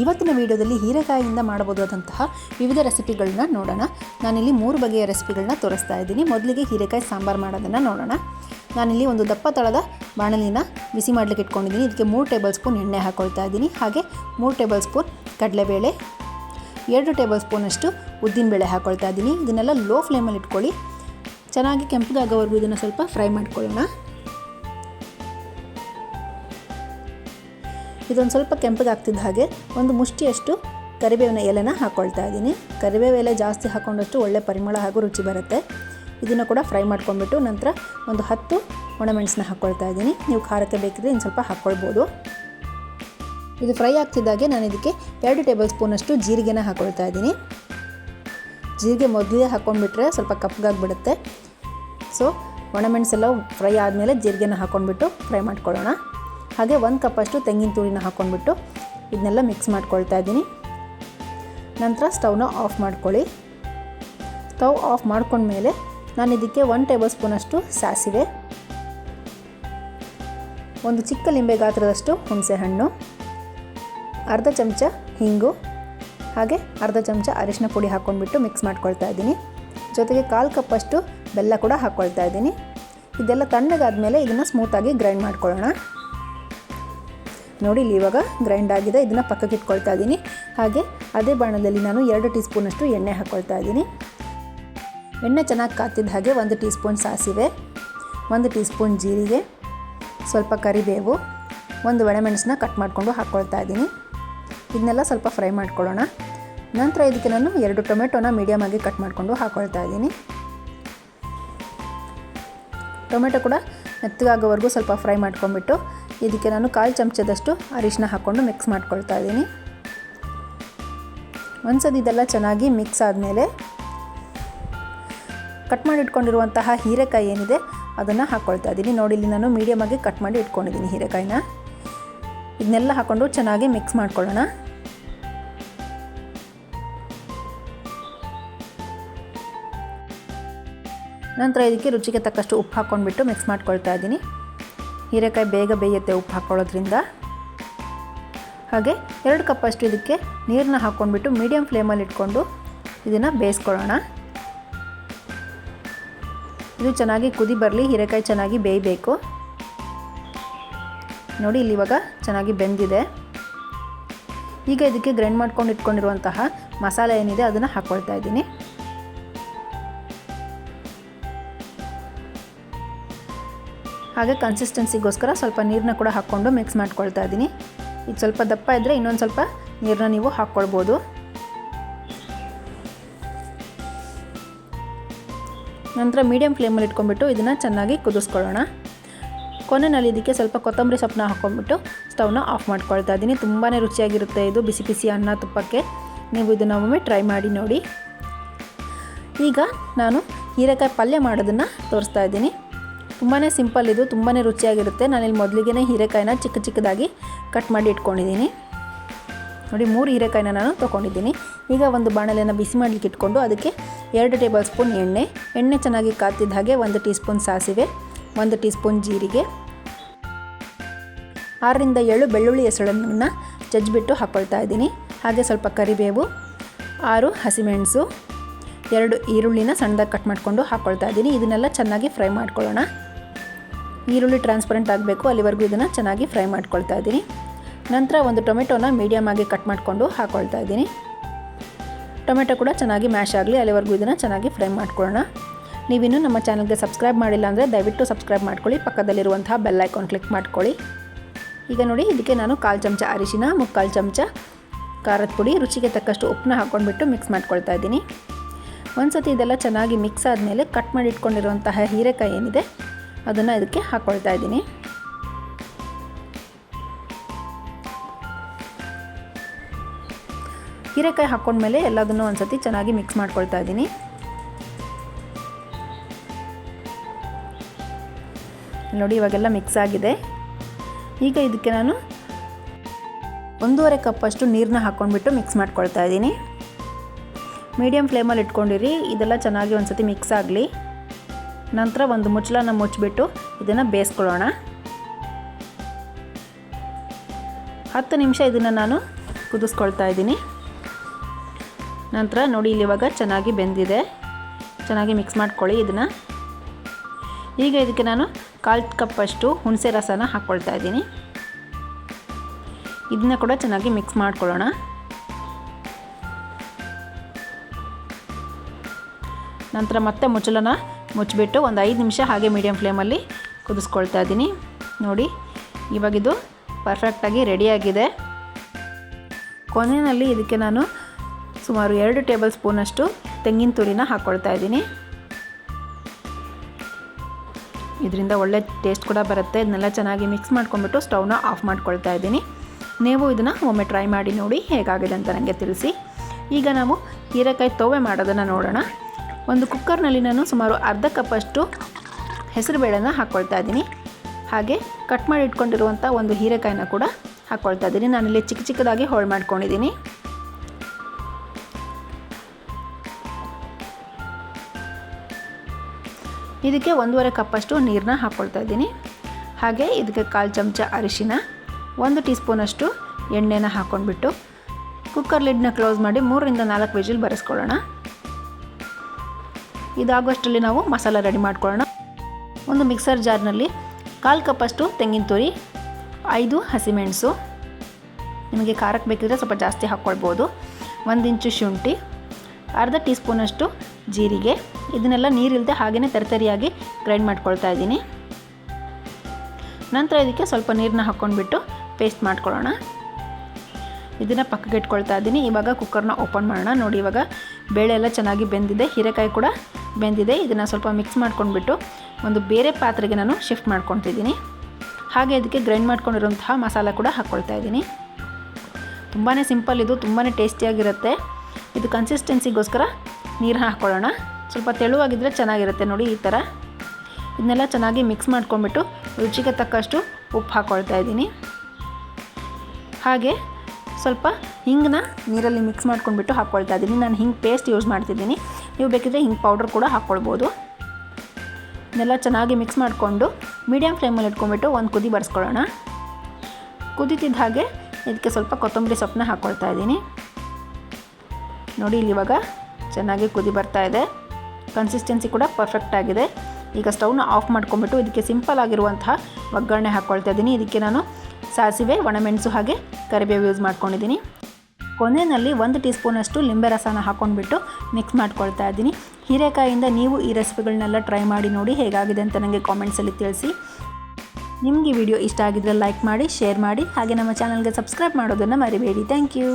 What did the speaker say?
ಇವತ್ತಿನ ವಿಡಿಯೋದಲ್ಲಿ ಹೀರೆಕಾಯಿಯಿಂದ ಮಾಡಬಹುದಾದಂತಹ ವಿವಿಧ ರೆಸಿಪಿಗಳನ್ನ ನೋಡೋಣ. ನಾನಿಲ್ಲಿ ಮೂರು ಬಗೆಯ ರೆಸಿಪಿಗಳನ್ನ ತೋರಿಸ್ತಾ ಇದ್ದೀನಿ. ಮೊದಲಿಗೆ ಹೀರೆಕಾಯಿ ಸಾಂಬಾರು ಮಾಡೋದನ್ನು ನೋಡೋಣ. ನಾನಿಲ್ಲಿ ಒಂದು ದಪ್ಪ ತಳದ ಬಾಣಲಿನ ಬಿಸಿ ಮಾಡಲಿಕ್ಕೆ ಇಟ್ಕೊಂಡಿದ್ದೀನಿ. ಇದಕ್ಕೆ ಮೂರು ಟೇಬಲ್ ಸ್ಪೂನ್ ಎಣ್ಣೆ ಹಾಕ್ಕೊಳ್ತಾ ಇದ್ದೀನಿ. ಹಾಗೆ ಮೂರು ಟೇಬಲ್ ಸ್ಪೂನ್ ಕಡಲೆಬೇಳೆ, ಎರಡು ಟೇಬಲ್ ಸ್ಪೂನಷ್ಟು ಉದ್ದಿನಬೇಳೆ ಹಾಕ್ಕೊಳ್ತಾ ಇದ್ದೀನಿ. ಇದನ್ನೆಲ್ಲ ಲೋ ಫ್ಲೇಮಲ್ಲಿ ಇಟ್ಕೊಳ್ಳಿ. ಚೆನ್ನಾಗಿ ಕೆಂಪಗಾಗೋವರೆಗೂ ಇದನ್ನು ಸ್ವಲ್ಪ ಫ್ರೈ ಮಾಡ್ಕೊಳ್ಳೋಣ. ಇದೊಂದು ಸ್ವಲ್ಪ ಕೆಂಪಗಾಗ್ತಿದ್ದ ಹಾಗೆ ಒಂದು ಮುಷ್ಟಿಯಷ್ಟು ಕರಿಬೇವಿನ ಎಲೆನ ಹಾಕ್ಕೊಳ್ತಾ ಇದ್ದೀನಿ. ಕರಿಬೇವು ಎಲೆ ಜಾಸ್ತಿ ಹಾಕೊಂಡಷ್ಟು ಒಳ್ಳೆ ಪರಿಮಳ ಹಾಗೂ ರುಚಿ ಬರುತ್ತೆ. ಇದನ್ನು ಕೂಡ ಫ್ರೈ ಮಾಡ್ಕೊಂಡ್ಬಿಟ್ಟು ನಂತರ ಒಂದು ಹತ್ತು ಒಣಮೆಣಸನ್ನ ಹಾಕ್ಕೊಳ್ತಾ ಇದ್ದೀನಿ. ನೀವು ಖಾರಕ್ಕೆ ಬೇಕಿದ್ರೆ ಇನ್ನು ಸ್ವಲ್ಪ ಹಾಕ್ಕೊಳ್ಬೋದು ಇದು ಫ್ರೈ ಆಗ್ತಿದ್ದಾಗೆ ನಾನು ಇದಕ್ಕೆ ಎರಡು ಟೇಬಲ್ ಸ್ಪೂನಷ್ಟು ಜೀರಿಗೆನ ಹಾಕ್ಕೊಳ್ತಾ ಇದ್ದೀನಿ. ಜೀರಿಗೆ ಮೊದಲೇ ಹಾಕ್ಕೊಂಡ್ಬಿಟ್ರೆ ಸ್ವಲ್ಪ ಕಪ್ಪಗಾಗ್ಬಿಡುತ್ತೆ ಸೊ ಒಣಮೆಣಸೆಲ್ಲ ಫ್ರೈ ಆದಮೇಲೆ ಜೀರಿಗೆನ ಹಾಕ್ಕೊಂಡ್ಬಿಟ್ಟು ಫ್ರೈ ಮಾಡ್ಕೊಳ್ಳೋಣ. ಹಾಗೆ ಒಂದು ಕಪ್ಪಷ್ಟು ತೆಂಗಿನ ತುರಿನ ಹಾಕ್ಕೊಂಡ್ಬಿಟ್ಟು ಇದನ್ನೆಲ್ಲ ಮಿಕ್ಸ್ ಮಾಡ್ಕೊಳ್ತಾ ಇದ್ದೀನಿ. ನಂತರ ಸ್ಟವ್ನ ಆಫ್ ಮಾಡ್ಕೊಳ್ಳಿ. ಸ್ಟವ್ ಆಫ್ ಮಾಡ್ಕೊಂಡ್ಮೇಲೆ ನಾನು ಇದಕ್ಕೆ ಒನ್ ಟೇಬಲ್ ಸ್ಪೂನಷ್ಟು ಸಾಸಿವೆ, ಒಂದು ಚಿಕ್ಕ ಲಿಂಬೆ ಗಾತ್ರದಷ್ಟು ಹುಣಸೆಹಣ್ಣು, ಅರ್ಧ ಚಮಚ ಹಿಂಗು, ಹಾಗೆ ಅರ್ಧ ಚಮಚ ಅರಿಶಿನ ಪುಡಿ ಹಾಕ್ಕೊಂಡ್ಬಿಟ್ಟು ಮಿಕ್ಸ್ ಮಾಡ್ಕೊಳ್ತಾ ಇದ್ದೀನಿ. ಜೊತೆಗೆ ಕಾಲು ಕಪ್ಪಷ್ಟು ಬೆಲ್ಲ ಕೂಡ ಹಾಕ್ಕೊಳ್ತಾ ಇದ್ದೀನಿ. ಇದೆಲ್ಲ ತಣ್ಣಗಾದ್ಮೇಲೆ ಇದನ್ನು ಸ್ಮೂತಾಗಿ ಗ್ರೈಂಡ್ ಮಾಡ್ಕೊಳ್ಳೋಣ. ನೋಡಿ ಇಲ್ಲಿ ಇವಾಗ ಗ್ರೈಂಡ್ ಆಗಿದೆ, ಇದನ್ನು ಪಕ್ಕಕ್ಕೆ ಇಟ್ಕೊಳ್ತಾ ಇದ್ದೀನಿ ಹಾಗೆ ಅದೇ ಬಾಣದಲ್ಲಿ ನಾನು ಎರಡು ಟೀ ಸ್ಪೂನಷ್ಟು ಎಣ್ಣೆ ಹಾಕ್ಕೊಳ್ತಾ ಇದ್ದೀನಿ ಎಣ್ಣೆ ಚೆನ್ನಾಗಿ ಕಾತಿದ್ದ ಹಾಗೆ ಒಂದು ಟೀ ಸ್ಪೂನ್ ಸಾಸಿವೆ, ಒಂದು ಟೀ ಸ್ಪೂನ್ ಜೀರಿಗೆ, ಸ್ವಲ್ಪ ಕರಿಬೇವು, ಒಂದು ಒಣಮೆಣಸನ್ನ ಕಟ್ ಮಾಡಿಕೊಂಡು ಹಾಕ್ಕೊಳ್ತಾ ಇದ್ದೀನಿ ಇದನ್ನೆಲ್ಲ ಸ್ವಲ್ಪ ಫ್ರೈ ಮಾಡ್ಕೊಳ್ಳೋಣ. ನಂತರ ಇದಕ್ಕೆ ನಾನು ಎರಡು ಟೊಮೆಟೊನ ಮೀಡಿಯಮ್ ಆಗಿ ಕಟ್ ಮಾಡಿಕೊಂಡು ಹಾಕ್ಕೊಳ್ತಾ ಇದ್ದೀನಿ ಟೊಮೆಟೊ ಕೂಡ ಮೆತ್ತಗಾಗೋವರೆಗೂ ಸ್ವಲ್ಪ ಫ್ರೈ ಮಾಡ್ಕೊಂಡ್ಬಿಟ್ಟು ಇದಕ್ಕೆ ನಾನು ಕಾಲು ಚಮಚದಷ್ಟು ಅರಿಶಿನ ಹಾಕ್ಕೊಂಡು ಮಿಕ್ಸ್ ಮಾಡ್ಕೊಳ್ತಾ ಇದ್ದೀನಿ. ಒಂದ್ಸತಿ ಇದೆಲ್ಲ ಚೆನ್ನಾಗಿ ಮಿಕ್ಸ್ ಆದಮೇಲೆ ಕಟ್ ಮಾಡಿ ಇಟ್ಕೊಂಡಿರುವಂತಹ ಹೀರೆಕಾಯಿ ಏನಿದೆ ಅದನ್ನು ಹಾಕ್ಕೊಳ್ತಾ ಇದ್ದೀನಿ. ನೋಡಿ, ಇಲ್ಲಿ ನಾನು ಮೀಡಿಯಮಾಗಿ ಕಟ್ ಮಾಡಿ ಇಟ್ಕೊಂಡಿದ್ದೀನಿ ಹೀರೆಕಾಯಿನ. ಇದನ್ನೆಲ್ಲ ಹಾಕ್ಕೊಂಡು ಚೆನ್ನಾಗಿ ಮಿಕ್ಸ್ ಮಾಡ್ಕೊಳ್ಳೋಣ. ನಂತರ ಇದಕ್ಕೆ ರುಚಿಗೆ ತಕ್ಕಷ್ಟು ಉಪ್ಪು ಹಾಕ್ಕೊಂಡ್ಬಿಟ್ಟು ಮಿಕ್ಸ್ ಮಾಡ್ಕೊಳ್ತಾ ಇದ್ದೀನಿ. ಹೀರೆಕಾಯಿ ಬೇಗ ಬೇಯುತ್ತೆ, ಉಪ್ಪು ಹಾಕ್ಕೊಳ್ಳೋದ್ರಿಂದ ಹಾಗೆ ಎರಡು ಕಪ್ಪಷ್ಟು ಇದಕ್ಕೆ ನೀರನ್ನ ಹಾಕ್ಕೊಂಡ್ಬಿಟ್ಟು ಮೀಡಿಯಮ್ ಫ್ಲೇಮಲ್ಲಿ ಇಟ್ಕೊಂಡು ಇದನ್ನು ಬೇಯಿಸ್ಕೊಳ್ಳೋಣ. ಇದು ಚೆನ್ನಾಗಿ ಕುದಿ ಬರಲಿ, ಹೀರೆಕಾಯಿ ಚೆನ್ನಾಗಿ ಬೇಯಬೇಕು. ನೋಡಿ ಇಲ್ಲಿ ಇವಾಗ ಚೆನ್ನಾಗಿ ಬೆಂದಿದೆ. ಈಗ ಇದಕ್ಕೆ ಗ್ರೈಂಡ್ ಮಾಡ್ಕೊಂಡು ಇಟ್ಕೊಂಡಿರುವಂತಹ ಮಸಾಲೆ ಏನಿದೆ ಅದನ್ನು ಹಾಕ್ಕೊಳ್ತಾ ಇದ್ದೀನಿ. ಹಾಗೆ ಕನ್ಸಿಸ್ಟೆನ್ಸಿಗೋಸ್ಕರ ಸ್ವಲ್ಪ ನೀರನ್ನ ಕೂಡ ಹಾಕ್ಕೊಂಡು ಮಿಕ್ಸ್ ಮಾಡ್ಕೊಳ್ತಾ ಇದ್ದೀನಿ. ಇದು ಸ್ವಲ್ಪ ದಪ್ಪ ಇದ್ದರೆ ಇನ್ನೊಂದು ಸ್ವಲ್ಪ ನೀರನ್ನ ನೀವು ಹಾಕ್ಕೊಳ್ಬೋದು. ನಂತರ ಮೀಡಿಯಮ್ ಫ್ಲೇಮಲ್ಲಿ ಇಟ್ಕೊಂಡ್ಬಿಟ್ಟು ಇದನ್ನು ಚೆನ್ನಾಗಿ ಕುದಿಸ್ಕೊಳ್ಳೋಣ. ಕೊನೆಯಲ್ಲಿ ಇದಕ್ಕೆ ಸ್ವಲ್ಪ ಕೊತ್ತಂಬರಿ ಸೊಪ್ಪನ್ನ ಹಾಕ್ಕೊಂಡ್ಬಿಟ್ಟು ಸ್ಟವ್ನ ಆಫ್ ಮಾಡ್ಕೊಳ್ತಾ ಇದ್ದೀನಿ. ತುಂಬಾ ರುಚಿಯಾಗಿರುತ್ತೆ ಇದು ಬಿಸಿ ಬಿಸಿ ಅನ್ನ ತುಪ್ಪಕ್ಕೆ. ನೀವು ಇದನ್ನು ಒಮ್ಮೆ ಟ್ರೈ ಮಾಡಿ ನೋಡಿ. ಈಗ ನಾನು ಹೀರೆಕಾಯಿ ಪಲ್ಯ ಮಾಡೋದನ್ನು ತೋರಿಸ್ತಾ ಇದ್ದೀನಿ. ತುಂಬಾ ಸಿಂಪಲ್ ಇದು ತುಂಬಾ ರುಚಿಯಾಗಿರುತ್ತೆ. ನಾನಿಲ್ಲಿ ಮೊದಲಿಗೆ ಹೀರೆಕಾಯಿನ ಚಿಕ್ಕ ಚಿಕ್ಕದಾಗಿ ಕಟ್ ಮಾಡಿ ಇಟ್ಕೊಂಡಿದ್ದೀನಿ. ನೋಡಿ, ಮೂರು ಹೀರೆಕಾಯಿನ ನಾನು ತೊಗೊಂಡಿದ್ದೀನಿ. ಈಗ ಒಂದು ಬಾಣಲೆಯನ್ನು ಬಿಸಿ ಮಾಡಲಿಕ್ಕೆ ಇಟ್ಕೊಂಡು ಅದಕ್ಕೆ ಎರಡು ಟೇಬಲ್ ಸ್ಪೂನ್ ಎಣ್ಣೆ. ಎಣ್ಣೆ ಚೆನ್ನಾಗಿ ಕಾತಿದ್ದ ಹಾಗೆ ಒಂದು ಟೀ ಸ್ಪೂನ್ ಸಾಸಿವೆ, ಒಂದು ಟೀ ಸ್ಪೂನ್ ಜೀರಿಗೆ, ಆರರಿಂದ ಏಳು ಬೆಳ್ಳುಳ್ಳಿ ಹೆಸಳನ್ನು ಜಜ್ಜಿಬಿಟ್ಟು ಹಾಕ್ಕೊಳ್ತಾ ಇದ್ದೀನಿ. ಹಾಗೆ ಸ್ವಲ್ಪ ಕರಿಬೇವು, ಆರು ಹಸಿಮೆಣಸು, ಎರಡು ಈರುಳ್ಳಿನ ಸಣ್ಣದಾಗಿ ಕಟ್ ಮಾಡಿಕೊಂಡು ಹಾಕ್ಕೊಳ್ತಾ ಇದ್ದೀನಿ. ಇದನ್ನೆಲ್ಲ ಚೆನ್ನಾಗಿ ಫ್ರೈ ಮಾಡ್ಕೊಳ್ಳೋಣ. ಈರುಳ್ಳಿ ಟ್ರಾನ್ಸ್ಪರೆಂಟ್ ಆಗಬೇಕು, ಅಲ್ಲಿವರೆಗೂ ಇದನ್ನು ಚೆನ್ನಾಗಿ ಫ್ರೈ ಮಾಡ್ಕೊಳ್ತಾ ಇದ್ದೀನಿ. ನಂತರ ಒಂದು ಟೊಮೆಟೊನ ಮೀಡಿಯಮ್ ಆಗಿ ಕಟ್ ಮಾಡಿಕೊಂಡು ಹಾಕ್ಕೊಳ್ತಾ ಇದ್ದೀನಿ. ಟೊಮೆಟೊ ಕೂಡ ಚೆನ್ನಾಗಿ ಮ್ಯಾಶ್ ಆಗಲಿ, ಅಲ್ಲಿವರೆಗೂ ಇದನ್ನು ಚೆನ್ನಾಗಿ ಫ್ರೈ ಮಾಡ್ಕೊಳ್ಳೋಣ. ನೀವಿನ್ನು ನಮ್ಮ ಚಾನಲ್ಗೆ ಸಬ್ಸ್ಕ್ರೈಬ್ ಮಾಡಿಲ್ಲ ಅಂದರೆ ದಯವಿಟ್ಟು ಸಬ್ಸ್ಕ್ರೈಬ್ ಮಾಡ್ಕೊಳ್ಳಿ, ಪಕ್ಕದಲ್ಲಿರುವಂತಹ ಬೆಲ್ ಐಕಾನ್ ಕ್ಲಿಕ್ ಮಾಡ್ಕೊಳ್ಳಿ. ಈಗ ನೋಡಿ, ಇದಕ್ಕೆ ನಾನು ಕಾಲು ಚಮಚ ಅರಿಶಿನ, ಮುಕ್ಕಾಲು ಚಮಚ ಖಾರದ ಪುಡಿ, ರುಚಿಗೆ ತಕ್ಕಷ್ಟು ಉಪ್ಪನ್ನ ಹಾಕ್ಕೊಂಡ್ಬಿಟ್ಟು ಮಿಕ್ಸ್ ಮಾಡ್ಕೊಳ್ತಾ ಇದ್ದೀನಿ. ಒಂದು ಸತಿ ಇದೆಲ್ಲ ಚೆನ್ನಾಗಿ ಮಿಕ್ಸ್ ಆದಮೇಲೆ ಕಟ್ ಮಾಡಿ ಇಟ್ಕೊಂಡಿರುವಂತಹ ಹೀರೆಕಾಯಿ ಏನಿದೆ ಅದನ್ನು ಇದಕ್ಕೆ ಹಾಕ್ಕೊಳ್ತಾ ಇದ್ದೀನಿ. ಹೀರೆಕಾಯಿ ಹಾಕ್ಕೊಂಡ್ಮೇಲೆ ಎಲ್ಲದನ್ನು ಒಂದು ಸತಿ ಚೆನ್ನಾಗಿ ಮಿಕ್ಸ್ ಮಾಡ್ಕೊಳ್ತಾ ಇದ್ದೀನಿ. ನೋಡಿ, ಇವಾಗೆಲ್ಲ ಮಿಕ್ಸ್ ಆಗಿದೆ. ಈಗ ಇದಕ್ಕೆ ನಾನು ಒಂದೂವರೆ ಕಪ್ಪಷ್ಟು ನೀರನ್ನ ಹಾಕ್ಕೊಂಡ್ಬಿಟ್ಟು ಮಿಕ್ಸ್ ಮಾಡ್ಕೊಳ್ತಾ ಇದ್ದೀನಿ. ಮೀಡಿಯಮ್ ಫ್ಲೇಮಲ್ಲಿ ಇಟ್ಕೊಂಡಿರಿ, ಇದೆಲ್ಲ ಚೆನ್ನಾಗಿ ಒಂದು ಸತಿ ಮಿಕ್ಸ್ ಆಗಲಿ. ನಂತರ ಒಂದು ಮುಚ್ಚಳನ ಮುಚ್ಚಿಬಿಟ್ಟು ಇದನ್ನು ಬೇಯಿಸ್ಕೊಳ್ಳೋಣ. ಹತ್ತು ನಿಮಿಷ ಇದನ್ನು ನಾನು ಕುದಿಸ್ಕೊಳ್ತಾ ಇದ್ದೀನಿ. ನಂತರ ನೋಡಿ ಇಲ್ಲಿ ಇವಾಗ ಚೆನ್ನಾಗಿ ಬೆಂದಿದೆ. ಚೆನ್ನಾಗಿ ಮಿಕ್ಸ್ ಮಾಡ್ಕೊಳ್ಳಿ ಇದನ್ನು. ಈಗ ಇದಕ್ಕೆ ನಾನು ಕಾಲು ಕಪ್ಪಷ್ಟು ಹುಣಸೆ ರಸನ ಹಾಕ್ಕೊಳ್ತಾ ಇದ್ದೀನಿ. ಇದನ್ನ ಕೂಡ ಚೆನ್ನಾಗಿ ಮಿಕ್ಸ್ ಮಾಡ್ಕೊಳ್ಳೋಣ. ನಂತರ ಮತ್ತೆ ಮುಚ್ಚಲನ ಮುಚ್ಚಿಬಿಟ್ಟು ಒಂದು ಐದು ನಿಮಿಷ ಹಾಗೆ ಮೀಡಿಯಮ್ ಫ್ಲೇಮಲ್ಲಿ ಕುದಿಸ್ಕೊಳ್ತಾ ಇದ್ದೀನಿ. ನೋಡಿ ಇವಾಗಿದು ಪರ್ಫೆಕ್ಟಾಗಿ ರೆಡಿಯಾಗಿದೆ ಕೊನೆಯಲ್ಲಿ ಇದಕ್ಕೆ ನಾನು ಸುಮಾರು ಎರಡು ಟೇಬಲ್ ಸ್ಪೂನಷ್ಟು ತೆಂಗಿನ ತುರಿನ ಹಾಕ್ಕೊಳ್ತಾ ಇದ್ದೀನಿ. ಇದರಿಂದ ಒಳ್ಳೆ ಟೇಸ್ಟ್ ಕೂಡ ಬರುತ್ತೆ. ಇದನ್ನೆಲ್ಲ ಚೆನ್ನಾಗಿ ಮಿಕ್ಸ್ ಮಾಡ್ಕೊಂಡ್ಬಿಟ್ಟು ಸ್ಟೌವ್ನ ಆಫ್ ಮಾಡ್ಕೊಳ್ತಾ ಇದ್ದೀನಿ. ನೀವು ಇದನ್ನು ಒಮ್ಮೆ ಟ್ರೈ ಮಾಡಿ ನೋಡಿ ಹೇಗಾಗಿದೆ ಅಂತ ನನಗೆ ತಿಳಿಸಿ. ಈಗ ನಾವು ಹೀರೆಕಾಯಿ ತೋವೆ ಮಾಡೋದನ್ನು ನೋಡೋಣ. ಒಂದು ಕುಕ್ಕರ್ನಲ್ಲಿ ನಾನು ಸುಮಾರು ಅರ್ಧ ಕಪ್ಪಷ್ಟು ಹೆಸರುಬೇಳೆನ ಹಾಕ್ಕೊಳ್ತಾ ಇದ್ದೀನಿ. ಹಾಗೆ ಕಟ್ ಮಾಡಿ ಇಟ್ಕೊಂಡಿರುವಂಥ ಒಂದು ಹೀರೆಕಾಯಿನ ಕೂಡ ಹಾಕ್ಕೊಳ್ತಾ ಇದ್ದೀನಿ. ನಾನಿಲ್ಲಿ ಚಿಕ್ಕ ಚಿಕ್ಕದಾಗಿ ಹೋಳು ಮಾಡ್ಕೊಂಡಿದ್ದೀನಿ. ಇದಕ್ಕೆ ಒಂದೂವರೆ ಕಪ್ಪಷ್ಟು ನೀರನ್ನ ಹಾಕ್ಕೊಳ್ತಾ ಇದ್ದೀನಿ. ಹಾಗೆ ಇದಕ್ಕೆ ಕಾಲು ಚಮಚ ಅರಿಶಿನ, ಒಂದು ಟೀ ಸ್ಪೂನಷ್ಟು ಎಣ್ಣೆನ ಹಾಕ್ಕೊಂಡ್ಬಿಟ್ಟು ಕುಕ್ಕರ್ ಲಿಡ್ನ ಕ್ಲೋಸ್ ಮಾಡಿ ಮೂರರಿಂದ ನಾಲ್ಕು ವಿಜಿಲ್ ಬರೆಸ್ಕೊಳ್ಳೋಣ. ಇದಾಗುವಷ್ಟರಲ್ಲಿ ನಾವು ಮಸಾಲ ರೆಡಿ ಮಾಡ್ಕೊಳ್ಳೋಣ. ಒಂದು ಮಿಕ್ಸರ್ ಜಾರ್ನಲ್ಲಿ ಕಾಲು ಕಪ್ಪಷ್ಟು ತೆಂಗಿನ ತುರಿ, ಐದು ಹಸಿಮೆಣಸು, ನಿಮಗೆ ಖಾರಕ್ಕೆ ಬೇಕಿದ್ರೆ ಸ್ವಲ್ಪ ಜಾಸ್ತಿ ಹಾಕ್ಕೊಳ್ಬೋದು. ಒಂದು ಇಂಚು ಶುಂಠಿ, ಅರ್ಧ ಟೀ ಸ್ಪೂನಷ್ಟು ಜೀರಿಗೆ, ಇದನ್ನೆಲ್ಲ ನೀರಿಲ್ಲದೆ ಹಾಗೆಯೇ ತರಿತರಿಯಾಗಿ ಗ್ರೈಂಡ್ ಮಾಡ್ಕೊಳ್ತಾ ಇದ್ದೀನಿ. ನಂತರ ಇದಕ್ಕೆ ಸ್ವಲ್ಪ ನೀರನ್ನ ಹಾಕ್ಕೊಂಡ್ಬಿಟ್ಟು ಪೇಸ್ಟ್ ಮಾಡ್ಕೊಳ್ಳೋಣ. ಇದನ್ನು ಪಕ್ಕಕ್ಕೆ ಇಟ್ಕೊಳ್ತಾ ಇದ್ದೀನಿ. ಇವಾಗ ಕುಕ್ಕರ್ನ ಓಪನ್ ಮಾಡೋಣ. ನೋಡಿ ಇವಾಗ ಬೇಳೆ ಎಲ್ಲ ಚೆನ್ನಾಗಿ ಬೆಂದಿದೆ. ಹೀರೆಕಾಯಿ ಕೂಡ ಬೆಂದಿದೆ, ಇದನ್ನು ಸ್ವಲ್ಪ ಮಿಕ್ಸ್ ಮಾಡ್ಕೊಂಡ್ಬಿಟ್ಟು ಒಂದು ಬೇರೆ ಪಾತ್ರೆಗೆ ನಾನು ಶಿಫ್ಟ್ ಮಾಡ್ಕೊತಿದ್ದೀನಿ. ಹಾಗೆ ಇದಕ್ಕೆ ಗ್ರೈಂಡ್ ಮಾಡ್ಕೊಂಡಿರುವಂತಹ ಮಸಾಲ ಕೂಡ ಹಾಕ್ಕೊಳ್ತಾ ಇದ್ದೀನಿ. ತುಂಬಾ ಸಿಂಪಲ್ ಇದು ತುಂಬಾ ಟೇಸ್ಟಿಯಾಗಿರುತ್ತೆ ಇದು ಕನ್ಸಿಸ್ಟೆನ್ಸಿಗೋಸ್ಕರ ನೀರು ಹಾಕ್ಕೊಳ್ಳೋಣ ಸ್ವಲ್ಪ ತೆಳುವಾಗಿದ್ದರೆ ಚೆನ್ನಾಗಿರುತ್ತೆ ನೋಡಿ ಈ ಥರ ಇದನ್ನೆಲ್ಲ ಚೆನ್ನಾಗಿ ಮಿಕ್ಸ್ ಮಾಡ್ಕೊಂಡ್ಬಿಟ್ಟು ರುಚಿಗೆ ತಕ್ಕಷ್ಟು ಉಪ್ಪು ಹಾಕ್ಕೊಳ್ತಾ ಇದ್ದೀನಿ. ಹಾಗೆ ಸ್ವಲ್ಪ ಹಿಂಗನ್ನ ನೀರಲ್ಲಿ ಮಿಕ್ಸ್ ಮಾಡ್ಕೊಂಡ್ಬಿಟ್ಟು ಹಾಕ್ಕೊಳ್ತಾ ಇದ್ದೀನಿ. ನಾನು ಹಿಂಗೆ ಪೇಸ್ಟ್ ಯೂಸ್ ಮಾಡ್ತಿದ್ದೀನಿ. ನೀವು ಬೇಕಿದ್ರೆ ಹಿಂಗೆ ಪೌಡರ್ ಕೂಡ ಹಾಕ್ಕೊಳ್ಬೋದು ಇದೆಲ್ಲ ಚೆನ್ನಾಗಿ ಮಿಕ್ಸ್ ಮಾಡಿಕೊಂಡು ಮೀಡಿಯಮ್ ಫ್ಲೇಮಲ್ಲಿ ಇಟ್ಕೊಂಡ್ಬಿಟ್ಟು ಒಂದು ಕುದಿ ಬರ್ಸ್ಕೊಳ್ಳೋಣ. ಕುದಿತಿದ್ದ ಹಾಗೆ ಇದಕ್ಕೆ ಸ್ವಲ್ಪ ಕೊತ್ತಂಬರಿ ಸೊಪ್ಪನ್ನ ಹಾಕ್ಕೊಳ್ತಾ ಇದ್ದೀನಿ. ನೋಡಿ, ಇಲ್ಲಿ ಇವಾಗ ಚೆನ್ನಾಗಿ ಕುದಿ ಬರ್ತಾ ಇದೆ. ಕನ್ಸಿಸ್ಟೆನ್ಸಿ ಕೂಡ ಪರ್ಫೆಕ್ಟ್ ಆಗಿದೆ. ಈಗ ಸ್ಟವ್ನ ಆಫ್ ಮಾಡ್ಕೊಂಬಿಟ್ಟು ಇದಕ್ಕೆ ಸಿಂಪಲ್ ಆಗಿರುವಂತಹ ಒಗ್ಗರಣೆ ಹಾಕ್ಕೊಳ್ತಾ ಇದ್ದೀನಿ. ಇದಕ್ಕೆ ನಾನು ಸಾಸಿವೆ ಒಣಮೆಣಸು ಹಾಗೆ ಕರಿಬೇವು ಯೂಸ್ ಮಾಡ್ಕೊಂಡಿದ್ದೀನಿ. ಕೊನೆಯಲ್ಲಿ ಒಂದು ಟೀ ಸ್ಪೂನಷ್ಟು ಲಿಂಬೆ ರಸನ ಹಾಕ್ಕೊಂಡ್ಬಿಟ್ಟು ಮಿಕ್ಸ್ ಮಾಡ್ಕೊಳ್ತಾ ಇದ್ದೀನಿ. ಹೀರೆಕಾಯಿಂದ ನೀವು ಈ ರೆಸಿಪಿಗಳನ್ನೆಲ್ಲ ಟ್ರೈ ಮಾಡಿ ನೋಡಿ ಹೇಗಾಗಿದೆ ಅಂತ ನನಗೆ ಕಾಮೆಂಟ್ಸಲ್ಲಿ ತಿಳಿಸಿ. ನಿಮಗೆ ವಿಡಿಯೋ ಇಷ್ಟ ಆಗಿದ್ದರೆ ಲೈಕ್ ಮಾಡಿ ಶೇರ್ ಮಾಡಿ, ಹಾಗೆ ನಮ್ಮ ಚಾನಲ್ಗೆ ಸಬ್ಸ್ಕ್ರೈಬ್ ಮಾಡೋದನ್ನು ಮರಿಬೇಡಿ. Thank you